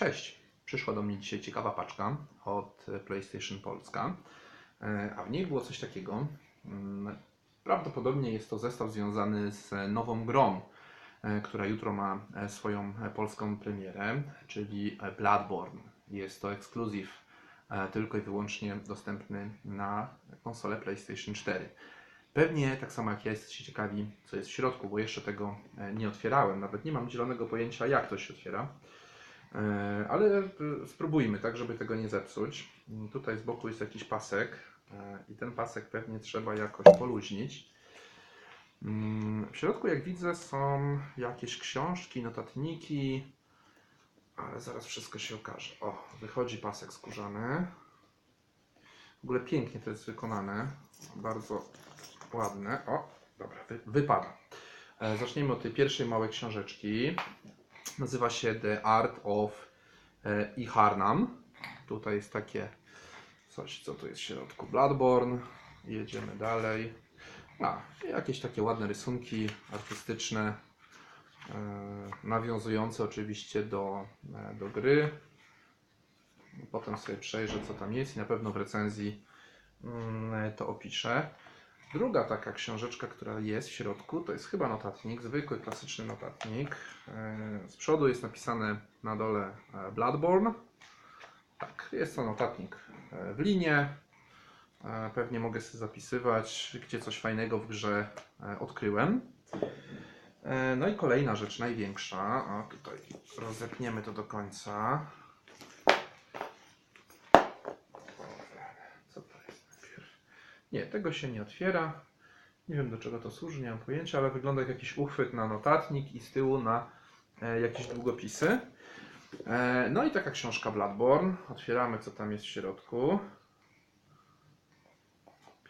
Cześć! Przyszła do mnie dzisiaj ciekawa paczka od PlayStation Polska, E, a w niej było coś takiego. mm, Prawdopodobnie jest to zestaw związany z nową grą, e, która jutro ma e, swoją polską premierę, czyli Bloodborne. Jest to ekskluzyw tylko i wyłącznie dostępny na konsolę PlayStation 4. Pewnie tak samo jak ja jesteście ciekawi, co jest w środku, bo jeszcze tego nie otwierałem. Nawet nie mam zielonego pojęcia, jak to się otwiera. E, Ale e, spróbujmy, tak, żeby tego nie zepsuć. Tutaj z boku jest jakiś pasek e, i ten pasek pewnie trzeba jakoś poluźnić. Mm, W środku, jak widzę, są jakieś książki, notatniki, ale zaraz wszystko się okaże. O, wychodzi pasek skórzany. W ogóle pięknie to jest wykonane. Bardzo ładne. O, dobra, wy, wypada. Zaczniemy od tej pierwszej małej książeczki. Nazywa się The Art of e, Iharnam. Tutaj jest takie coś, co tu jest w środku. Bloodborne. Jedziemy dalej. A, jakieś takie ładne rysunki artystyczne, e, nawiązujące oczywiście do, e, do gry. Potem sobie przejrzę, co tam jest i na pewno w recenzji mm, to opiszę. Druga taka książeczka, która jest w środku, to jest chyba notatnik, zwykły, klasyczny notatnik. E, Z przodu jest napisane na dole e, Bloodborne. Tak, jest to notatnik e, w linie. Pewnie mogę sobie zapisywać, gdzie coś fajnego w grze odkryłem. No i kolejna rzecz, największa. O, tutaj rozepniemy to do końca. Co to jest najpierw? Nie, tego się nie otwiera. Nie wiem do czego to służy, nie mam pojęcia, ale wygląda jak jakiś uchwyt na notatnik i z tyłu na e, jakieś długopisy. E, no i taka książka Bloodborne. Otwieramy co tam jest w środku.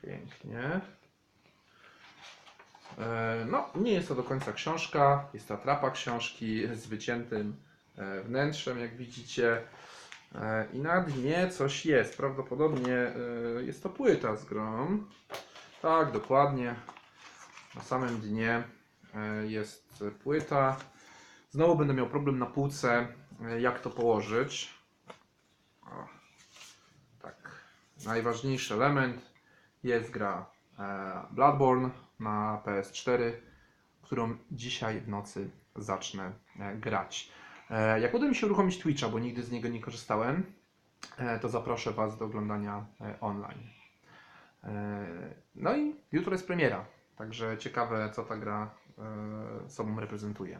Pięknie. E, no, nie jest to do końca książka. Jest to atrapa książki z wyciętym wnętrzem, jak widzicie. E, I na dnie coś jest. Prawdopodobnie e, jest to płyta z grą. Tak, dokładnie. Na samym dnie e, jest płyta. Znowu będę miał problem na półce, jak to położyć. O, tak. Najważniejszy element jest gra Bloodborne na PS4, którą dzisiaj w nocy zacznę grać. E, Jak uda mi się uruchomić Twitcha, bo nigdy z niego nie korzystałem, e, to zaproszę Was do oglądania e, online. No i jutro jest premiera, także ciekawe co ta gra sobą reprezentuje.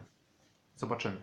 Zobaczymy.